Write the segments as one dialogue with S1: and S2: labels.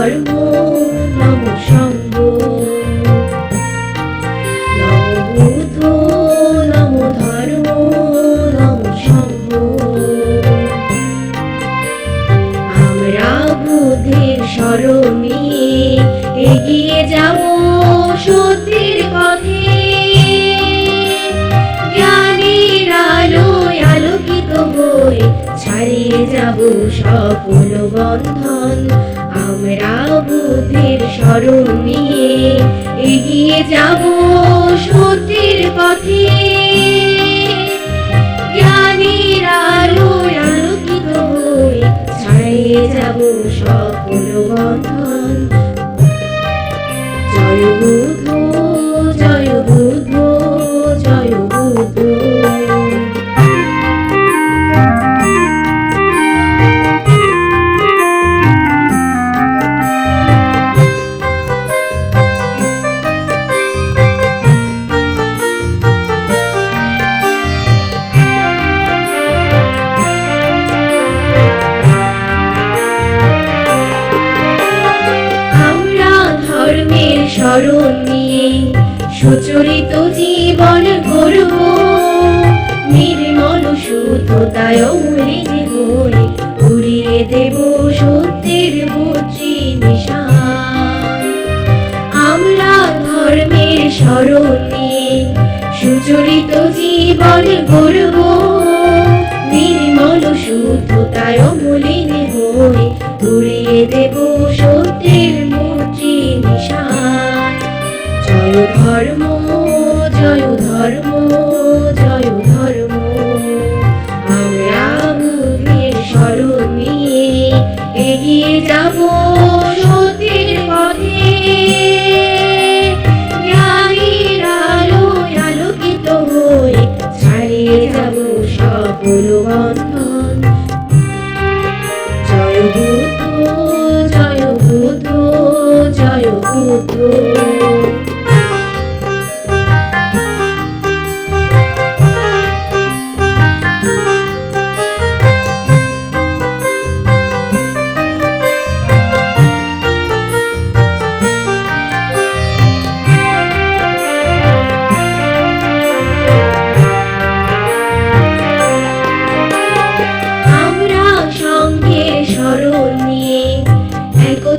S1: ধর্ম নম সঙ্গ নম বুদ্ধ নম ধর্ম, নম সঙ্গ আমরা এগিয়ে যাব সত্যের পথে। জ্ঞানের আলোয় আলোকিত হয়ে ছাড়িয়ে যাব সকল বন্ধন আমরা বুদ্ধির স্মরণ নিয়ে এগিয়ে যাব সত্যির পথে। জ্ঞানের আলোয় আলোকিত হয়ে ছাড়িয়ে যাব সকল বন্ধন। জয় স্মরণ নিয়ে সুচরিত জীবন গড়ব। নির্মল শুদ্ধতায় হয়ে উড়িয়ে দেব সত্যের মুদ্রি নিশান। আমরা ধর্মের স্মরণ নিয়ে সুচরিত জীবন গড়ব। নির্মল শুদ্ধতায় অমলিন ধর্ম, জয় ধর্ম। আমরা বুদ্ধির স্মরণ নিয়ে এগিয়ে যাব সত্যের পথে। জ্ঞানের আলো আলোকিত হয়ে ছাড়িয়ে যাব সকল বন্ধন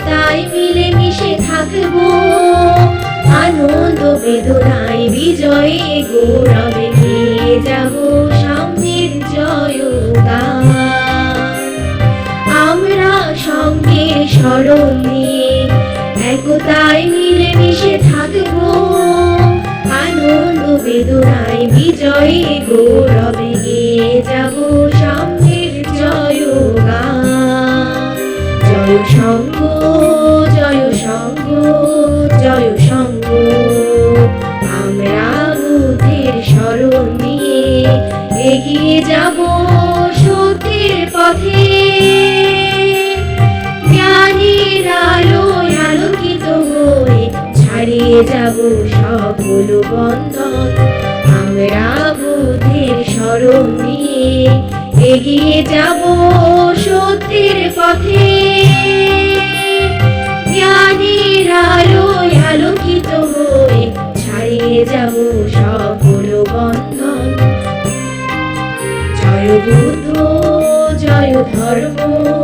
S1: একতায় মিলে মিশে থাকব। আনন্দ বেদনায় বিজয়ে গৌরবে নিয়ে যাব সামনের জয় গান আমরা সঙ্গে স্মরণ নিয়ে একতায় মিলে মিশে থাকব। আনন্দ বেদনায় বিজয়ে গৌরবে জয় সঙ্গ জয় সঙ্গ। আমরা বুদ্ধের স্মরণ নিয়ে এগিয়ে যাব সত্যের পথে। জ্ঞানের আলোয় আলোকিত হয়ে ছাড়িয়ে যাব সকল বন্ধন। আমরা বুদ্ধের স্মরণ নিয়ে এগিয়ে যাব সত্যের পথে। Agora vou.